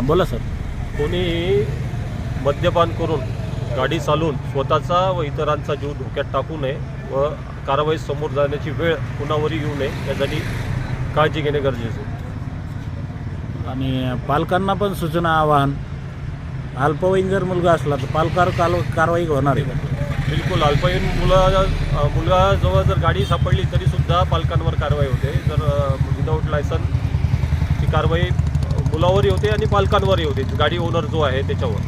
हां बोला सर. कोणीही मद्यपान करून गाडी चालवून स्वतःचा व इतरांचा जीव धोक्यात टाकू नये व कारवाई समोर जाण्याची वेळ कुणावरही येऊ नये यासाठी काळजी घेणे गरजेचे. आहे. आणि पालकांना पण सूचना आवाहन. अल्पवयीन जर मुलगा असला तर पालकावर काल कारवाई होणार आहे. बिलकुल अल्पवयीन मुला मुलाजवळ जर गाडी सापडली तरी सुद्धा पालकांवर कारवाई होते. जर विदाऊट लायसन ची कारवाई अ, मुलावरही होते आणि पालकांवरही होते गाडी ओनर जो आहे त्याच्यावर.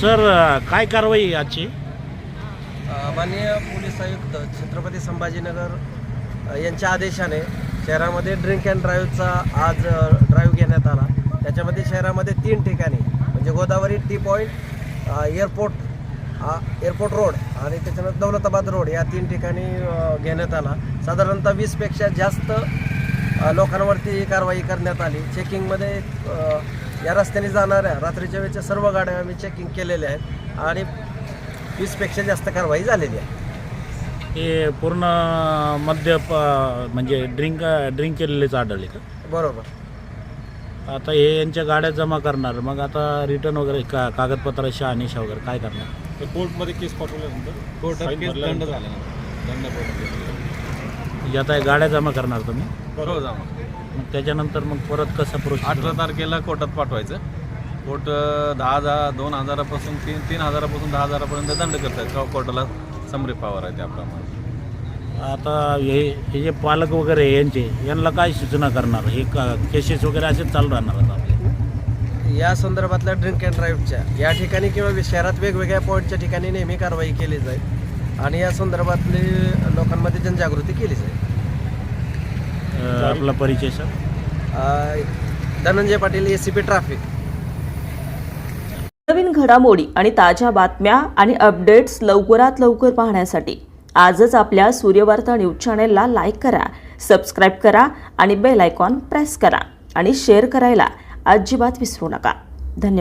सर काय कारवाई आहे आजची? माननीय पोलीस आयुक्त छत्रपती संभाजीनगर अ, यांच्या आदेशाने शहरामध्ये ड्रिंक अँड ड्राईव्हचा आज ड्राईव्ह घेण्यात आला. त्याच्यामध्ये शहरामध्ये तीन ठिकाणी म्हणजे Godavari T point airport airport road आणि त्याच्यानंतर दौलताबाद रोड या तीन ठिकाणी अ, घेण्यात आला. साधारणतः वीसपेक्षा जास्त लोकांवरती ही कारवाई करण्यात आली. चेकिंगमध्ये या रस्त्याने जाणाऱ्या रात्रीच्या वेळेच्या सर्व गाड्या आम्ही चेकिंग केलेल्या आहेत आणि वीसपेक्षा जास्त कारवाई झालेली आहे. हे पूर्ण मद्य प- म्हणजे ड्रिंक ड्रिंक केलेलेच आढळले का? बरोबर. आता हे यांच्या गाड्या जमा करणार मग आता रिटर्न वगैरे का कागदपत्र शहानिशा वगैरे काय करणार? तर कोर्टमध्ये केस पाठवल्यानंतर कोर्टात केस दंड झाला. दंड कोर्टात म्हणजे आता हे गाड्या जमा करणार तुम्ही? हो जामा मग. त्याच्यानंतर मग परत कसं प्रोसेस अठरा तारखेला कोर्टात पाठवायचं. कोर्ट अं, दहा हजार दोन हजारापासून तीन तीन हजारापासून दहा हजारापर्यंत दंड करतायत का कोर्टाला समरी पावर आहे त्याप्रमाणे? आता हे हे जे पालक वगैरे आहे यांचे यांना काय सूचना करणार? हे का केसेस वगैरे असेच चालू राहणार आता आपले? या संदर्भातल्या ड्रिंक अँड ड्राईव्हच्या या ठिकाणी किंवा शहरात वेगवेगळ्या पॉईंटच्या ठिकाणी नेहमी कारवाई केली जाईल. आणि या संदर्भातली लोकांमध्ये जनजागृती केली जाईल. अं, आपला परिचय sir a, Dhananjay Patil A C P traffic नवीन घडामोडी आणि ताज्या बातम्या आणि अपडेट्स लवकरात लवकर पाहण्यासाठी आजच आपल्या सूर्यवार्ता न्यूज चॅनेलला लाईक करा सबस्क्राईब करा आणि बेल आयकॉन प्रेस करा आणि शेअर करायला अजिबात विसरू नका. धन्यवाद.